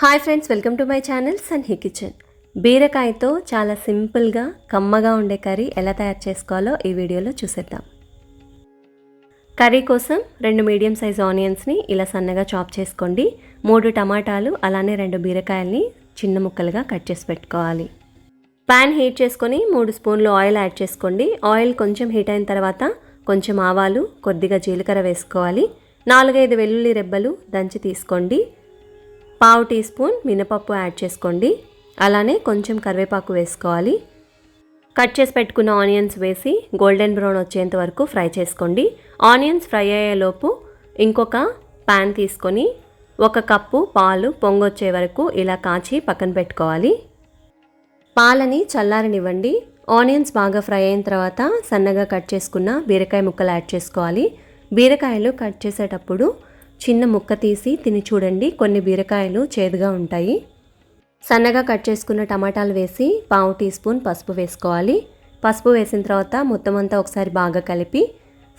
Hi friends welcome to my channel Sanhi kitchen. బీరకాయతో చాలా సింపుల్గా కమ్మగా ఉండే కర్రీ ఎలా తయారు చేసుకోవాలో ఈ వీడియోలో చూసేద్దాం. కర్రీ కోసం రెండు మీడియం సైజ్ ఆనియన్స్ని ఇలా సన్నగా చాప్ చేసుకోండి. మూడు టమాటాలు అలానే రెండు బీరకాయల్ని చిన్న ముక్కలుగా కట్ చేసి పెట్టుకోవాలి. ప్యాన్ హీట్ చేసుకొని మూడు స్పూన్లు ఆయిల్ యాడ్ చేసుకోండి. ఆయిల్ కొంచెం హీట్ అయిన తర్వాత కొంచెం ఆవాలు కొద్దిగా జీలకర్ర వేసుకోవాలి. నాలుగైదు వెల్లుల్లి రెబ్బలు దంచి తీసుకోండి. పావు టీ స్పూన్ మినపప్పు యాడ్ చేసుకోండి. అలానే కొంచెం కరివేపాకు వేసుకోవాలి. కట్ చేసి పెట్టుకున్న ఆనియన్స్ వేసి గోల్డెన్ బ్రౌన్ వచ్చేంత వరకు ఫ్రై చేసుకోండి. ఆనియన్స్ ఫ్రై అయ్యేలోపు ఇంకొక ప్యాన్ తీసుకొని ఒక కప్పు పాలు పొంగొచ్చే వరకు ఇలా కాచి పక్కన పెట్టుకోవాలి. పాలని చల్లారనివ్వండి. ఆనియన్స్ బాగా ఫ్రై అయిన తర్వాత సన్నగా కట్ చేసుకున్న బీరకాయ ముక్కలు యాడ్ చేసుకోవాలి. బీరకాయలు కట్ చేసేటప్పుడు చిన్న ముక్క తీసి తిని చూడండి. కొన్ని బీరకాయలు చేదుగా ఉంటాయి. సన్నగా కట్ చేసుకున్న టమాటాలు వేసి పావు టీ స్పూన్ పసుపు వేసుకోవాలి. పసుపు వేసిన తర్వాత మొత్తం అంతా ఒకసారి బాగా కలిపి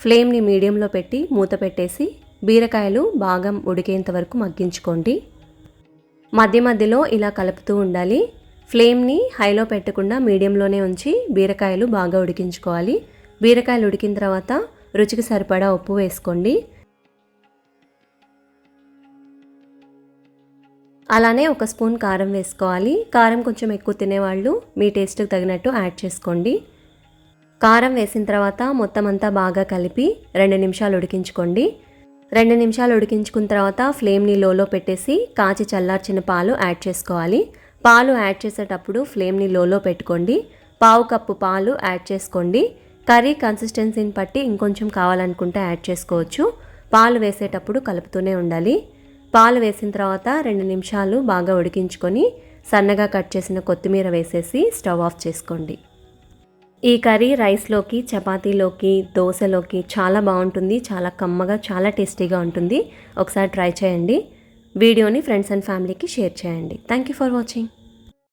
ఫ్లేమ్ని మీడియంలో పెట్టి మూత పెట్టేసి బీరకాయలు బాగా ఉడికేంత వరకు మగ్గించుకోండి. మధ్య మధ్యలో ఇలా కలుపుతూ ఉండాలి. ఫ్లేమ్ని హైలో పెట్టకుండా మీడియంలోనే ఉంచి బీరకాయలు బాగా ఉడికించుకోవాలి. బీరకాయలు ఉడికిన తర్వాత రుచికి సరిపడా ఉప్పు వేసుకోండి. అలానే ఒక స్పూన్ కారం వేసుకోవాలి. కారం కొంచెం ఎక్కువ తినేవాళ్ళు మీ టేస్ట్కి తగినట్టు యాడ్ చేసుకోండి. కారం వేసిన తర్వాత మొత్తం అంతా బాగా కలిపి రెండు నిమిషాలు ఉడికించుకోండి. రెండు నిమిషాలు ఉడికించుకున్న తర్వాత ఫ్లేమ్ని లోలో పెట్టేసి కాచి చల్లార్చిన పాలు యాడ్ చేసుకోవాలి. పాలు యాడ్ చేసేటప్పుడు ఫ్లేమ్ని లోలో పెట్టుకోండి. పావు కప్పు పాలు యాడ్ చేసుకోండి. కర్రీ కన్సిస్టెన్సీని బట్టి ఇంకొంచెం కావాలనుకుంటే యాడ్ చేసుకోవచ్చు. పాలు వేసేటప్పుడు కలుపుతూనే ఉండాలి. పాలు వేసిన తర్వాత రెండు నిమిషాలు బాగా ఉడికించుకొని సన్నగా కట్ చేసిన కొత్తిమీర వేసేసి స్టవ్ ఆఫ్ చేసుకోండి. ఈ కర్రీ రైస్లోకి చపాతీలోకి దోశలోకి చాలా బాగుంటుంది చాలా కమ్మగా చాలా టేస్టీగా ఉంటుంది. ఒకసారి ట్రై చేయండి. వీడియోని ఫ్రెండ్స్ అండ్ ఫ్యామిలీకి షేర్ చేయండి. Thank you for watching.